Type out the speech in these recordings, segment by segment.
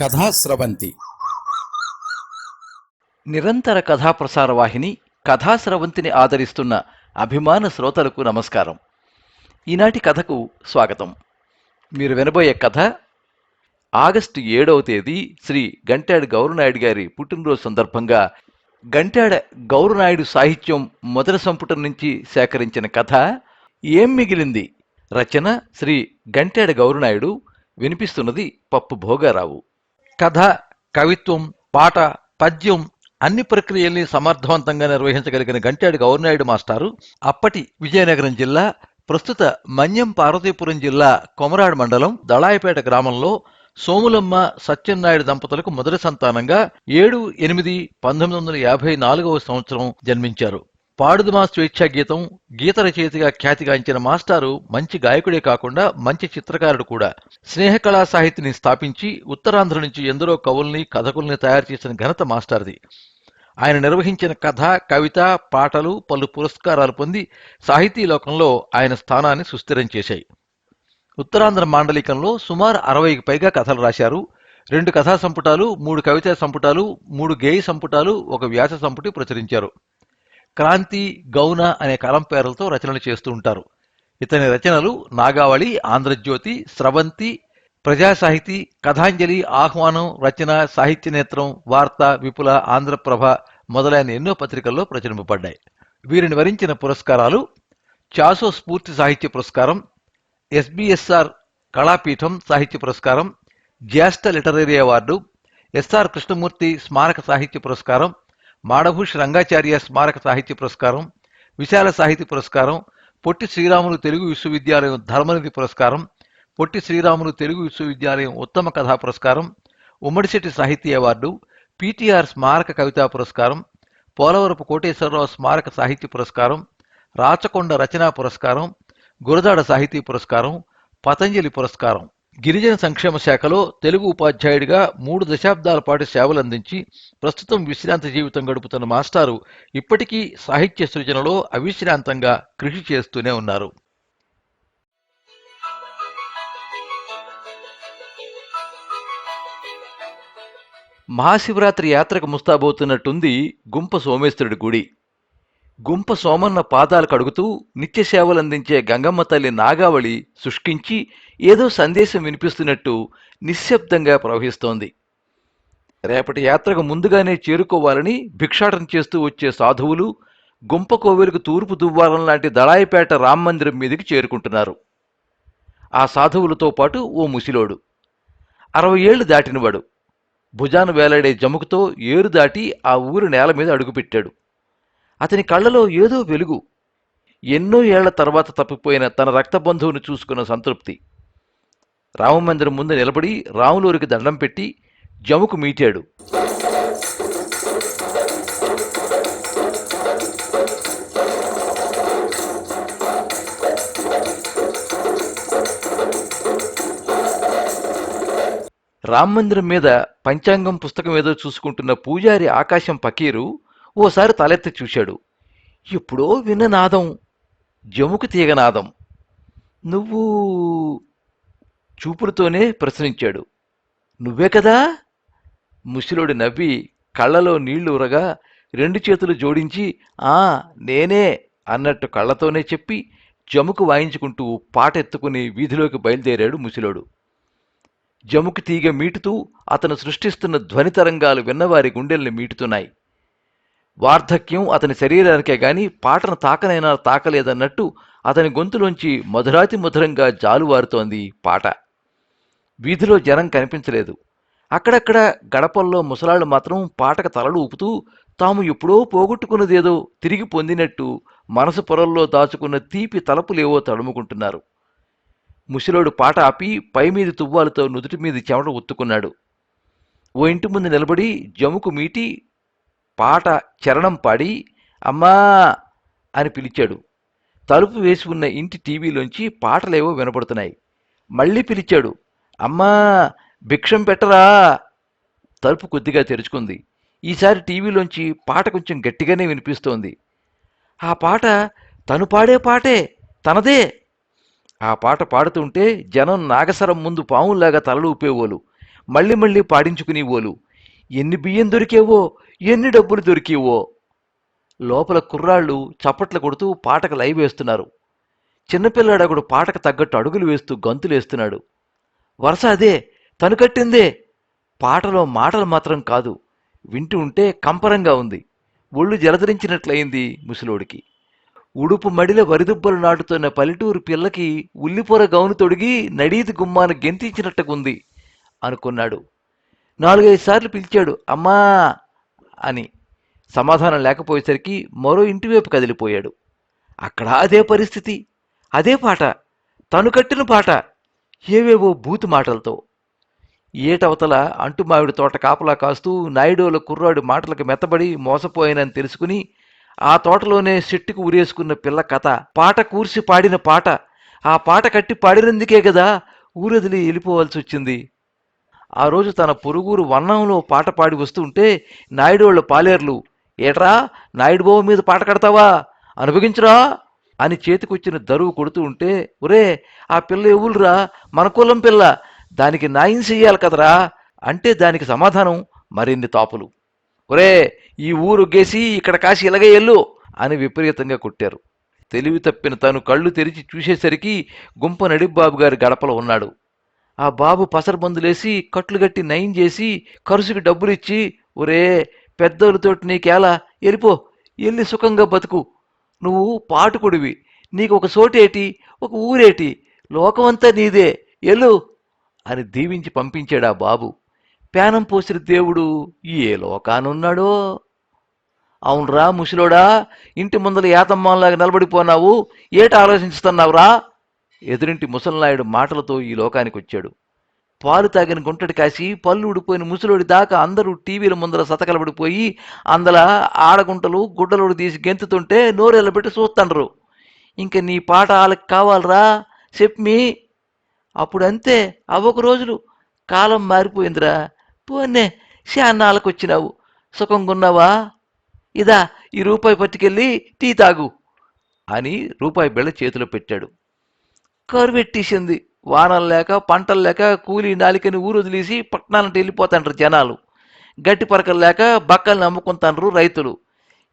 కథాస్రవంతి నిరంతర కథాప్రసార వాహిని కథాస్రవంతిని ఆదరిస్తున్న అభిమాన శ్రోతలకు నమస్కారం. ఈనాటి కథకు స్వాగతం. మీరు వినబోయే కథ ఆగస్టు ఏడవ తేదీ శ్రీ గంటాడు గౌరనాయుడు గారి పుట్టినరోజు సందర్భంగా గంటాడ గౌరనాయుడు సాహిత్యం మొదటి సంపుటం నుంచి సేకరించిన కథ ఏం మిగిలింది? రచన శ్రీ గంటాడ గౌరనాయుడు వినిపిస్తున్నది పప్పు భోగారావు. కథ కవిత్వం పాట పద్యం అన్ని ప్రక్రియల్ని సమర్థవంతంగా నిర్వహించగలిగిన గంటాడి గౌరనాయుడు మాస్టారు. అప్పటి విజయనగరం జిల్లా ప్రస్తుత మన్యం పార్వతీపురం జిల్లా కొమరాడు మండలం దళాయపేట గ్రామంలో సోములమ్మ సత్యనాయుడు దంపతులకు మొదటి సంతానంగా ఏడు ఎనిమిది పంతొమ్మిది వందల యాభై నాలుగవ సంవత్సరం జన్మించారు. పాడుదుమా స్వేచ్ఛా గీతం గీత రచయితగా ఖ్యాతిగాంచిన మాస్టారు మంచి గాయకుడే కాకుండా మంచి చిత్రకారుడు కూడా. స్నేహకళా సాహిత్యని స్థాపించి ఉత్తరాంధ్ర నుంచి ఎందరో కవుల్ని కథకుల్ని తయారు చేసిన ఘనత మాస్టర్ది. ఆయన నిర్వహించిన కథ కవిత పాటలు పలు పురస్కారాలు పొంది సాహితీ లోకంలో ఆయన స్థానాన్ని సుస్థిరం చేశాయి. ఉత్తరాంధ్ర మాండలికంలో సుమారు అరవైకి పైగా కథలు రాశారు. రెండు కథా సంపుటాలు మూడు కవితా సంపుటాలు మూడు గేయ సంపుటాలు ఒక వ్యాస సంపుటి ప్రచురించారు. క్రాంతి గౌన అనే కలం పేర్లతో రచనలు చేస్తూ ఉంటారు. ఇతని రచనలు నాగావళి ఆంధ్రజ్యోతి స్రవంతి ప్రజాసాహితీ కథాంజలి ఆహ్వానం రచన సాహిత్య నేత్రం వార్త విపుల ఆంధ్రప్రభ మొదలైన ఎన్నో పత్రికల్లో ప్రచురింపబడ్డాయి. వీరిని వరించిన పురస్కారాలు చాసో స్ఫూర్తి సాహిత్య పురస్కారం ఎస్బిఎస్ఆర్ కళాపీఠం సాహిత్య పురస్కారం జ్యేష్ఠ లిటరరీ అవార్డు ఎస్ఆర్ కృష్ణమూర్తి స్మారక సాహిత్య పురస్కారం మాడభూష్ రంగాచార్య స్మారక సాహిత్య పురస్కారం విశాల సాహిత్య పురస్కారం పొట్టి శ్రీరాములు తెలుగు విశ్వవిద్యాలయం ధర్మనిధి పురస్కారం పొట్టి శ్రీరాములు తెలుగు విశ్వవిద్యాలయం ఉత్తమ కథా పురస్కారం ఉమ్మడిశెట్టి సాహిత్య అవార్డు పిటిఆర్ స్మారక కవితా పురస్కారం పోలవరపు కోటేశ్వరరావు స్మారక సాహిత్య పురస్కారం రాచకొండ రచనా పురస్కారం గురజాడ సాహితీ పురస్కారం పతంజలి పురస్కారం. గిరిజన సంక్షేమ శాఖలో తెలుగు ఉపాధ్యాయుడిగా మూడు దశాబ్దాల పాటు సేవలందించి ప్రస్తుతం విశ్రాంత జీవితం గడుపుతున్న మాస్టారు ఇప్పటికీ సాహిత్య సృజనలో అవిశ్రాంతంగా కృషి చేస్తూనే ఉన్నారు. మహాశివరాత్రి యాత్రకు ముస్తాబోతున్నట్టుంది గుంప సోమేశ్వరుడి గుడి. గుంప సోమన్న పాదాలు కడుగుతూ నిత్య సేవలందించే గంగమ్మ తల్లి నాగావళి శుష్కించి ఏదో సందేశం వినిపిస్తున్నట్టు నిశ్శబ్దంగా ప్రవహిస్తోంది. రేపటి యాత్రకు ముందుగానే చేరుకోవాలని భిక్షాటన చేస్తూ వచ్చే సాధువులు గుంపకోవెలకు తూర్పు దువ్వారం లాంటి దళాయిపేట రామ మందిరం మీదకి చేరుకుంటున్నారు. ఆ సాధువులతో పాటు ఓ ముసిలోడు. అరవై ఏళ్ళు దాటినవాడు. భుజాన వేలాడే జముకుతో ఏరు దాటి ఆ ఊరి నేల మీద అడుగుపెట్టాడు అతని కళ్ళలో ఏదో వెలుగు. ఎన్నో ఏళ్ళ తర్వాత తప్పిపోయిన తన రక్త బంధువును చూసుకున్న సంతృప్తి. రామమందిరం ముందు నిలబడి రాములూరికి దండం పెట్టి జముకు మీటాడు రామమందిరం మీద పంచాంగం పుస్తకం ఏదో చూసుకుంటున్న పూజారి ఆకాశం పకీరు ఓసారి తలెత్తి చూశాడు. ఎప్పుడో విన్న నాదం జముకు తీగ నాదం. నువ్వు చూపులతోనే ప్రశ్నించాడు. నువ్వే కదా? ముసిలోడు నవ్వి కళ్ళలో నీళ్ళు ఉరగా రెండు చేతులు జోడించి ఆ నేనే అన్నట్టు కళ్ళతోనే చెప్పి జముకు వాయించుకుంటూ పాట ఎత్తుకుని వీధిలోకి బయలుదేరాడు ముసిలోడు. జముకు తీగ మీటుతూ అతను సృష్టిస్తున్న ధ్వని తరంగాలు విన్నవారి గుండెల్ని మీటుతున్నాయి. వార్ధక్యం అతని శరీరానికే గాని పాటను తాకనైనా తాకలేదన్నట్టు అతని గొంతులోంచి మధురాతి మధురంగా జాలువారుతోంది పాట. వీధిలో జనం కనిపించలేదు. అక్కడక్కడ గడపల్లో ముసలాళ్ళు మాత్రం పాటకు తలలు ఊపుతూ తాము ఎప్పుడో పోగొట్టుకున్నదేదో తిరిగి పొందినట్టు మనసు పొరల్లో దాచుకున్న తీపి తలపులేవో తడుముకుంటున్నారు. ముసిలోడు పాట ఆపి పైమీది తువ్వాలతో నుదుటి మీద చెమట ఒత్తుకున్నాడు. ఓ ఇంటి ముందు నిలబడి జముకు మీటి పాట చరణం పాడి అమ్మా అని పిలిచాడు. తలుపు వేసి ఉన్న ఇంటి టీవీలోంచి పాటలేవో వినపడుతున్నాయి. మళ్ళీ పిలిచాడు. అమ్మా భిక్షం పెట్టరా? తలుపు కొద్దిగా తెరుచుకుంది. ఈసారి టీవీలోంచి పాట కొంచెం గట్టిగానే వినిపిస్తోంది. ఆ పాట తను పాడే పాటే తనదే. ఆ పాట పాడుతుంటే జనం నాగసరం ముందు పావుల్లాగా తలలు ఊపేవోలు మళ్ళీ మళ్ళీ పాడించుకునేవోలు ఎన్ని బియ్యం దొరికేవో ఎన్ని డబ్బులు దొరికేవో. లోపల కుర్రాళ్ళు చప్పట్లు కొడుతూ పాటకు లైవ్ వేస్తున్నారు. చిన్నపిల్లాడొకడు పాటకు తగ్గట్టు అడుగులు వేస్తూ గంతులేస్తున్నాడు. వరుస అదే తను కట్టిందే. పాటలో మాటలు మాత్రం కాదు వింటూ ఉంటే కంపరంగా ఉంది. ఒళ్ళు జలధరించినట్లయింది ముసలోడికి. ఉడుపు మడిల వరిదుబ్బలు నాటుతున్న పల్లెటూరు పిల్లకి ఉల్లిపొర గౌను తొడిగి నడీది గుమ్మాను గెంతించినట్టుకుంది అనుకున్నాడు. నాలుగైదు సార్లు పిలిచాడు అమ్మా అని. సమాధానం లేకపోయేసరికి మరో ఇంటివైపు కదిలిపోయాడు. అక్కడ అదే పరిస్థితి అదే పాట తను కట్టిన పాట. ఏవేవో బూతు మాటలతో. ఏటవతల అంటుమావిడి తోట కాపలా కాస్తూ నాయుడోల కుర్రాడు మాటలకు మెత్తబడి మోసపోయానని తెలుసుకుని ఆ తోటలోనే చెట్టుకు ఉరేసుకున్న పిల్ల కథ. పాట కూర్చి పాడిన పాట. ఆ పాట కట్టి పాడినందుకే కదా ఊరదిలి వెళ్ళిపోవాల్సి వచ్చింది ఆ రోజు తన పొరుగురు వన్నంలో పాట పాడి వస్తుంటే నాయుడోళ్ళ పాలేర్లు ఏట్రా నాయుడు బాబు మీద పాట కడతావా? అనుభవించురా? అని చేతికొచ్చిన దరువు కొడుతూ ఉంటే ఒరే ఆ పిల్ల ఎవరురా? మన కులం పిల్ల. దానికి న్యాయం చెయ్యాలి కదరా? అంటే దానికి సమాధానం మరిన్ని తాపులు. ఒరే ఈ ఊరు గేసి ఇక్కడ కాసి ఇలాగే ఎల్లు అని విపరీతంగా కొట్టారు. తెలివి తప్పిన తను కళ్ళు తెరిచి చూసేసరికి గుంప నడిబాబు గారి గడపలో ఉన్నాడు. ఆ బాబు పసరబందులేసి కట్లుగట్టి నయం చేసి ఖర్చుకి డబ్బులిచ్చి ఒరే పెద్దోళ్ళతోటి నీకేలా? ఎరిపో ఎల్లి సుఖంగా బతుకు. నువ్వు పాటుకుడివి. నీకు ఒక చోటేటి? ఒక ఊరేటి? లోకమంతా నీదే. ఎల్లు? అని దీవించి పంపించాడా బాబు. పేనం పోసిన దేవుడు ఏ లోకానున్నాడో? అవునరా ముసిలోడా ఇంటి ముందల యాతమ్మంలాగా నిలబడిపోనావు. ఏట ఆలోచిస్తున్నావురా ఎదురింటి ముసలినాయుడు మాటలతో ఈ లోకానికి వచ్చాడు పాలు తాగిన గుంటడి కాసి పళ్ళు ఊడిపోయిన ముసలోడి దాకా అందరూ టీవీల ముందర సతకలబడిపోయి అందల ఆడగుంటలు గుడ్డలోడు తీసి గెంతుతుంటే నోరెళ్ళబెట్టి చూస్తుండ్రు. ఇంక నీ పాట వాళ్ళకి కావాలరా? చెప్పి అప్పుడు అంతే అవ్వక రోజులు కాలం మారిపోయిందిరా. పోనే శాన్నాళ్ళకు వచ్చినావు సుఖంగున్నావా ఇదా ఈ రూపాయి పట్టుకెళ్ళి టీ తాగు అని రూపాయి బిళ్ళ చేతిలో పెట్టాడు. కరువెట్టేసింది. వానలు లేక పంటలు లేక కూలి నాలికని ఊరు వదిలేసి పట్టణాలంటే వెళ్ళిపోతాండ్రు జనాలు. గట్టి పరకలు లేక బక్కల్ని అమ్ముకుంటాండ్రు రైతులు.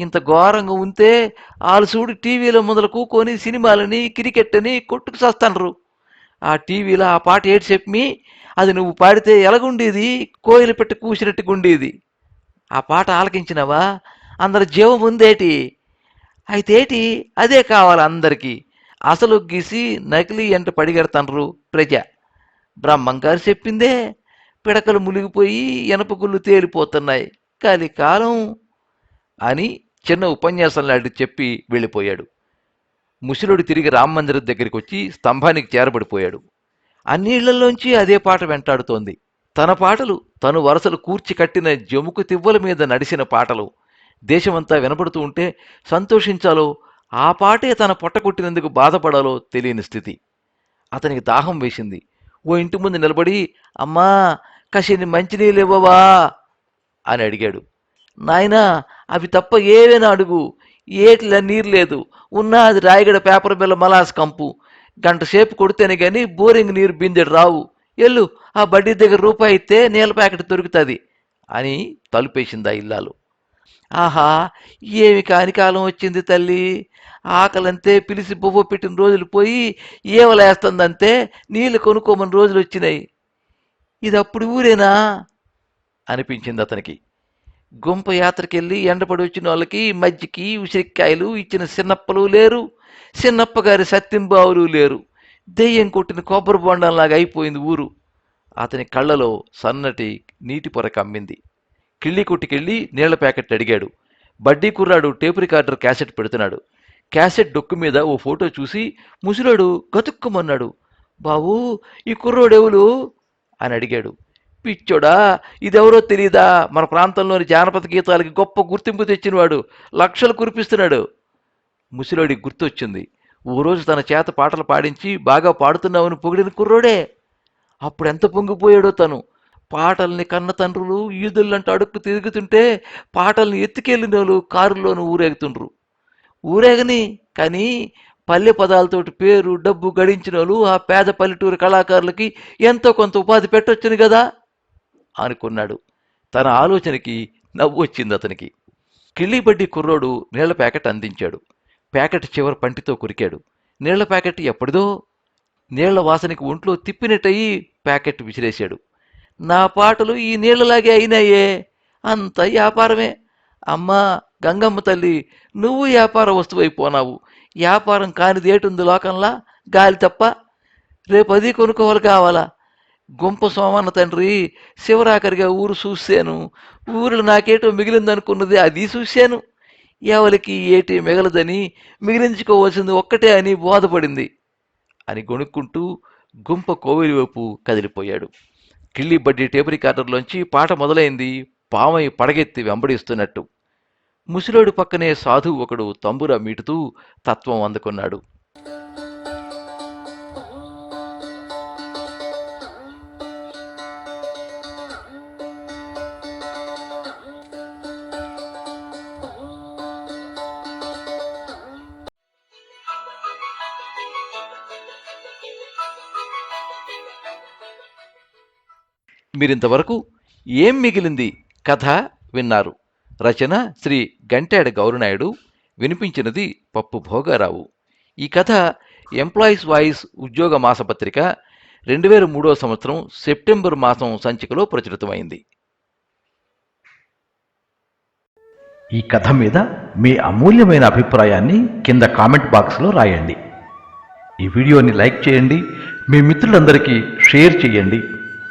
ఇంత ఘోరంగా ఉంటే వాళ్ళు చూడు టీవీలో ముందర కూకొని సినిమాలని క్రికెట్ అని కొట్టుకు చేస్తాండ్రు. ఆ టీవీలో ఆ పాట ఏటి చెప్పి అది నువ్వు పాడితే ఎలాగుండేది? కోయిలు పెట్టి కూసినట్టుగా ఉండేది. ఆ పాట ఆలకించినవా? అందరి జీవం ఉందేటి? అయితే ఏటి? అదే కావాలి అందరికీ. అసలు గీసి నకిలీ ఎంట పడిగెడతండ్రు ప్రజ? బ్రహ్మంగారు చెప్పిందే పిడకలు మునిగిపోయి ఎనపగుళ్ళు తేలిపోతున్నాయి. కాలి కాలం అని చిన్న ఉపన్యాసం లాంటి చెప్పి వెళ్ళిపోయాడు. ముసలుడు తిరిగి రామమందిరం దగ్గరికి వచ్చి స్తంభానికి చేరబడిపోయాడు. అన్నిళ్ళలోంచి అదే పాట వెంటాడుతోంది. తన పాటలు తను వరసలు కూర్చి కట్టిన జముకు తివ్వల మీద నడిచిన పాటలు దేశమంతా వినపడుతూ ఉంటే సంతోషించాలో ఆ పాటే తన పొట్ట కొట్టినందుకు బాధపడాలో తెలియని స్థితి. అతనికి దాహం వేసింది. ఓ ఇంటి ముందు నిలబడి అమ్మా కసిని మంచినీళ్ళు ఇవ్వవా? అని అడిగాడు. నాయనా అవి తప్ప ఏవైనా అడుగు? ఏట్ల నీరు లేదు. ఉన్నా అది రాయగడ పేపర్ బిల్ల మలాస్ కంపు. గంట సేపు కొడితేనే కానీ బోరింగ్ నీరు బిందెడు రావు. ఎల్లు ఆ బడ్డీ దగ్గర రూపాయి ఇస్తే నీళ్ళ ప్యాకెట్ దొరుకుతుంది అని తలుపేసింది ఆ ఇల్లాలు. ఆహా ఏమి కానికాలం వచ్చింది తల్లి? ఆకలంతే పిలిచి బొవ్వ పెట్టిన రోజులు పోయి ఏవలేస్తుందంతే నీళ్ళు కొనుక్కోమని రోజులు వచ్చినాయి. ఇది అప్పుడు ఊరేనా? అనిపించింది అతనికి. గుంప యాత్రకెళ్ళి ఎండపడి వచ్చిన వాళ్ళకి మజ్జికి ఉసిరికాయలు ఇచ్చిన చిన్నప్పలు లేరు. సిన్నప్పగారి సత్యంబావులు లేరు. దెయ్యం కొట్టిన కొబ్బరి బొండంలాగా అయిపోయింది ఊరు. అతని కళ్ళలో సన్నటి నీటి పొర కమ్మింది. కిళ్ళి కొట్టుకెళ్ళి నీళ్ళ ప్యాకెట్ అడిగాడు. బడ్డీ కుర్రాడు టేప్ రికార్డర్ క్యాసెట్ పెడుతున్నాడు. క్యాసెట్ డొక్కు మీద ఓ ఫోటో చూసి ముసిరాడు గతుక్కుమన్నాడు. బాబూ ఈ కుర్రోడెవులు అని అడిగాడు. పిచ్చోడా ఇదెవరో తెలీదా? మన ప్రాంతంలోని జానపద గీతాలకి గొప్ప గుర్తింపు తెచ్చినవాడు లక్షలు కురిపిస్తున్నాడు. ముసిలోడి గుర్తొచ్చింది. ఓ రోజు తన చేత పాటలు పాడించి బాగా పాడుతున్నావని పొగిడిన కుర్రోడే. అప్పుడెంత పొంగిపోయాడో తను. పాటల్ని కన్న తండ్రులు ఈదుల్లంటూ అడుక్కు తిరుగుతుంటే పాటల్ని ఎత్తుకెళ్ళిన వాళ్ళు కారులోనూ ఊరేగుతుండ్రు. ఊరేగని కానీ పల్లె పదాలతోటి పేరు డబ్బు గడించిన వాళ్ళు ఆ పేద పల్లెటూరు కళాకారులకి ఎంతో కొంత ఉపాధి పెట్టొచ్చును కదా అనుకున్నాడు. తన ఆలోచనకి నవ్వు వచ్చింది అతనికి. కిళ్ళిబడ్డి కుర్రోడు నీళ్ళ ప్యాకెట్ అందించాడు. ప్యాకెట్ చివరి పంటితో కురికాడు. నీళ్ళ ప్యాకెట్ ఎప్పటిదో నీళ్ళ వాసనకి ఒంట్లో తిప్పినట్టయి ప్యాకెట్ విసిరేశాడు. నా పాటలు ఈ నీళ్ళలాగే అయినాయే. అంత వ్యాపారమే. అమ్మా గంగమ్మ తల్లి నువ్వు వ్యాపార వస్తువైపోనావు వ్యాపారం కానిది ఏటుంది లోకంలా? గాలి తప్ప. రేపు అది కొనుక్కోవాలి కావాలా? గుంప సోమన్న తండ్రి శివరాకరిగా ఊరు చూశాను. ఊరిలో నాకేటో మిగిలిందనుకున్నది అది చూశాను. ఎవరికి ఏటి మిగలదని మిగిలించుకోవాల్సింది ఒక్కటే అని బోధపడింది. అని గొణుక్కుంటూ గుంప కోవిలి వైపు కదిలిపోయాడు. కిళ్ళి బడ్డి టేబుల్ రికార్డర్లోంచి పాట మొదలైంది. పామై పడగెత్తి వెంబడిస్తున్నట్టు. ముసిలోడు పక్కనే సాధువు ఒకడు తంబుర మీటుతూ తత్వం అందుకున్నాడు. మీరింతవరకు ఏం మిగిలింది? కథ విన్నారు. రచన శ్రీ గంటాడ గౌరనాయుడు. వినిపించినది పప్పు భోగారావు. ఈ కథ ఎంప్లాయీస్ వాయిస్ ఉద్యోగ మాసపత్రిక రెండు వేల మూడో సంవత్సరం సెప్టెంబర్ మాసం సంచికలో ప్రచురితమైంది. ఈ కథ మీద మీ అమూల్యమైన అభిప్రాయాన్ని కింద కామెంట్ బాక్స్లో రాయండి. ఈ వీడియోని లైక్ చేయండి. మీ మిత్రులందరికీ షేర్ చేయండి.